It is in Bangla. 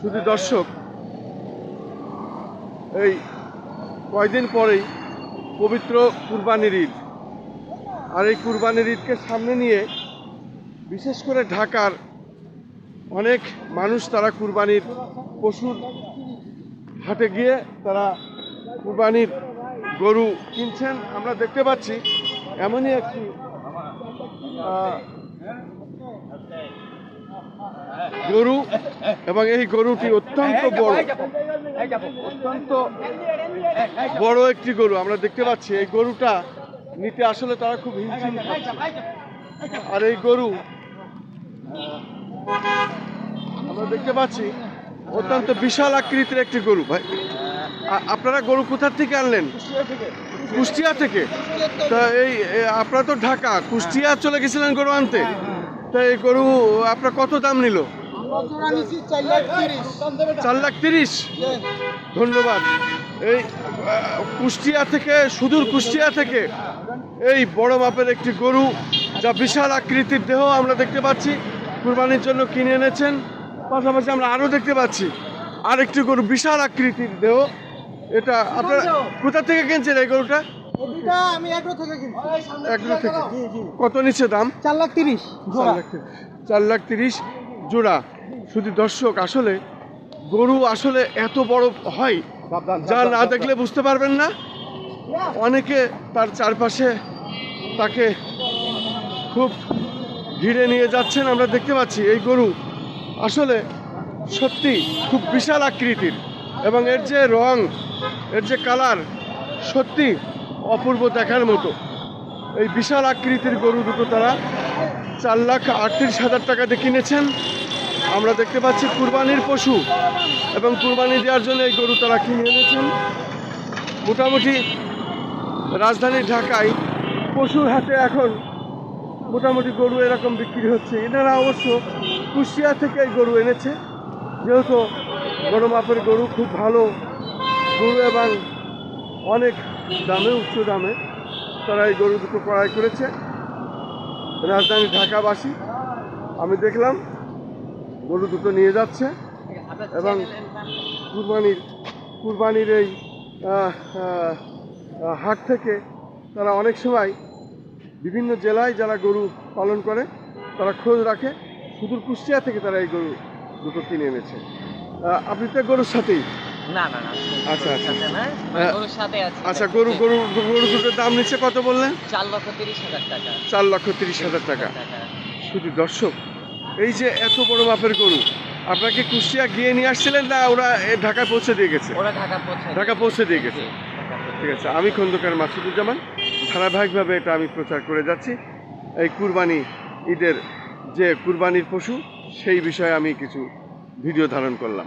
শুধু দর্শক, এই কয়দিন পরেই পবিত্র কুরবানির ঈদ। আর এই কুরবানির ঈদকে সামনে নিয়ে বিশেষ করে ঢাকার অনেক মানুষ তারা কুরবানির পশুর হাটে গিয়ে তারা কুরবানির গরু কিনছেন। আমরা দেখতে পাচ্ছি, এমনই একটি গরু এবং এই গরুটি অত্যন্ত বড়। অত্যন্ত বড় একটি গরু আমরা দেখতে পাচ্ছি এই গরুটা নিতে আসলে তারা খুব হিমশিম আর এই গরু আমরা দেখতে পাচ্ছি অত্যন্ত বিশাল আকৃতির একটি গরু। ভাই আপনারা গরু কোথার থেকে আনলেন? কুষ্টিয়া থেকে। তা এই আপনারা তো ঢাকা কুষ্টিয়া চলে গেছিলেন গরু আনতে। তা এই গরু আপনার কত দাম নিল? চার লাখ তিরিশ? ধন্যবাদ। এই কুষ্টিয়া থেকে সুদূর কুষ্টিয়া থেকে এই বড় মাপের একটি গরু যা বিশাল আকৃতির দেহ আমরা দেখতে পাচ্ছি কুরবানির জন্য কিনে এনেছেন। পাশাপাশি আমরা আরও দেখতে পাচ্ছি আরেকটি গরু বিশাল আকৃতির দেহ। এটা আপনার কোথা থেকে কিনছেন এই গরুটা? এটা আমি এগ্রো থেকে কিনছি। এগুলো থেকে। জি জি। কত নিচ্ছে দাম? চার লাখ তিরিশ চার লাখ তিরিশ। চার লাখ তিরিশ জোড়া। শুধু দর্শক আসলে গরু আসলে এত বড় হয় যা না দেখলে বুঝতে পারবেন না। অনেকে তার চারপাশে তাকে খুব ঘিরে নিয়ে যাচ্ছেন। আমরা দেখতে পাচ্ছি এই গরু আসলে সত্যি খুব বিশাল আকৃতির এবং এর যে রং এর যে কালার সত্যি অপূর্ব দেখার মতো। এই বিশাল আকৃতির গরু দুটো তারা চার লাখ আটত্রিশ হাজার টাকাতে কিনেছেন। আমরা দেখতে পাচ্ছি কুরবানির পশু এবং কুরবানি দেওয়ার জন্য এই গরু তারা কিনে এনেছেন। মোটামুটি রাজধানী ঢাকায় পশুর হাতে এখন মোটামুটি গরু এরকম বিক্রি হচ্ছে। এনারা অবশ্য কুষ্টিয়া থেকে এই গরু এনেছে। যেহেতু বড় মাপের গরু খুব ভালো গরু এবং অনেক দামে, উচ্চ দামে তারা এই গরু দুটো ক্রয় করেছে। রাজধানী ঢাকাবাসী, আমি দেখলাম গরু দুটো নিয়ে যাচ্ছে এবং কুরবানির কুরবানির এই হাট থেকে তারা অনেক সময় বিভিন্ন জেলায় যারা গরু পালন করে, তারা খোঁজ রাখে। সুদূর কুষ্টিয়া থেকে তারা এই গরু দুটো কিনে এনেছে। আপনি তো গরুর সাথেই। না না না আচ্ছা, আচ্ছা। সাথে না হ্যাঁ। গরুর সাথে আছে। আচ্ছা গরু গরু গরু দুটোর দাম নিচ্ছে কত বললেন? চার লক্ষ তিরিশ হাজার টাকা। চার লক্ষ তিরিশ হাজার টাকা। শুধু দর্শক এই যে এত বড় মাপের গরু আপনাকে কুষ্টিয়া গিয়ে নিয়ে আসছিলেন না ওরা ঢাকায় পৌঁছে দিয়ে গেছে? ওরা ঢাকা পৌঁছে ঢাকা পৌঁছে দিয়ে গেছে। ঠিক আছে আমি খন্দকার মাসুদুজ্জামান। ধারাবাহিকভাবে এটা আমি প্রচার করে যাচ্ছি। এই কুরবানি ঈদের যে কুরবানির পশু সেই বিষয়ে আমি কিছু ভিডিও ধারণ করলাম।